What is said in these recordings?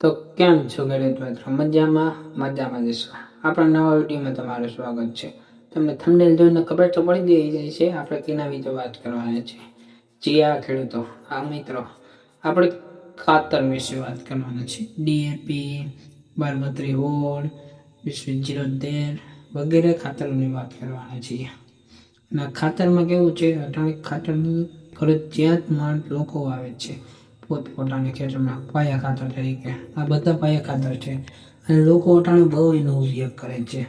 તો કેમ છો ખેડૂત મિત્રો? મજામાં? મજામાં જશો આપણા નવા વિડીયોમાં તમારું સ્વાગત છે. તમને થંડેલ જોઈને ખબર તો પડી ગઈ જાય છે આપણે તેના વિશે વાત કરવાની છે. ચિયા ખેડૂતો. આ મિત્રો. આપણે ખાતર વિશે વાત કરવાના છે. ડીએપી બારમત્રી હોળ વિશ્વ જીરો તેર વગેરે ખાતરોની વાત કરવાના છીએ. અને ખાતરમાં કેવું છે? અટાણે ખાતરની ફરજિયાત માણ લોકો આવે છે. પોતપોતાની ખેતરમાં પાયા ખાતર તરીકે આ બધા પાયા ખાતર છે. અને લોકો અટાણે બહુ એનો ઉપયોગ કરે છે.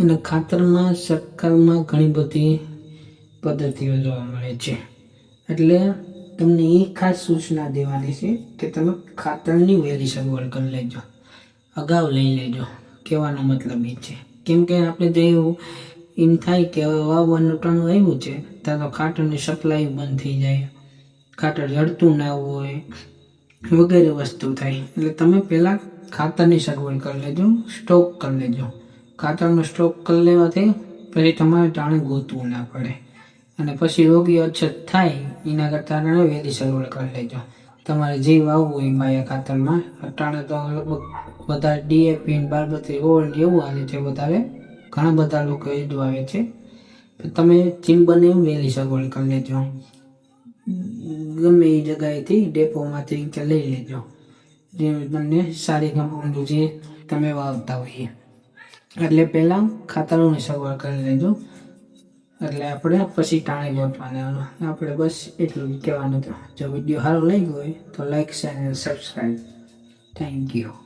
અને ખાતરમાં સરકારમાં ઘણી બધી પદ્ધતિઓ જોવા મળે છે. એટલે તમને એ ખાસ સૂચના દેવાની છે કે તમે ખાતરની વહેલી સગવડ કરી લેજો. અગાઉ લઈ લેજો. કહેવાનો મતલબ એ છે. કેમ કે આપણે જો એમ થાય કે વાવવાનું ટાણું આવ્યું છે, ત્યાં તો ખાતરની સપ્લાય બંધ થઈ જાય. ખાતર જડતું ના હોય, વગેરે વસ્તુ થાય. એટલે તમે પહેલાં ખાતરની સગવડ કરી લેજો, સ્ટોક કરી લેજો. ખાતરનો સ્ટોક કરી લેવાથી પછી તમારે ટાણે ગોતવું ના પડે. અને પછી રોગી અછત થાય, એના કરતાં ટાણે વહેલી સગવડ કરી લેજો. તમારે જે વાવવું હોય માયા ખાતરમાં અટાણે તો લગભગ વધારે ડીએપી બારબત્રી ઓલ્ડ એવું હાલે છે વધારે. ઘણા બધા લોકો એ જ વાવે છે. તમે ચીમ બને એમ વહેલી સગવડ કરી લેજો. ગમે એ જગ્યાએથી ડેપોમાંથી કે લઈ લેજો. જે તમને સારી કંપની જે તમે વાવતા હોઈએ. એટલે પહેલાં ખાતરોની સગવડ કરી લેજો. એટલે આપણે પછી ટાણે ગોઠવાના આપણે બસ એટલું જ કહેવાનું હતું. જો વીડિયો સારો લાગ્યો હોય તો લાઈક શેર અને સબસ્ક્રાઈબ થેન્ક યુ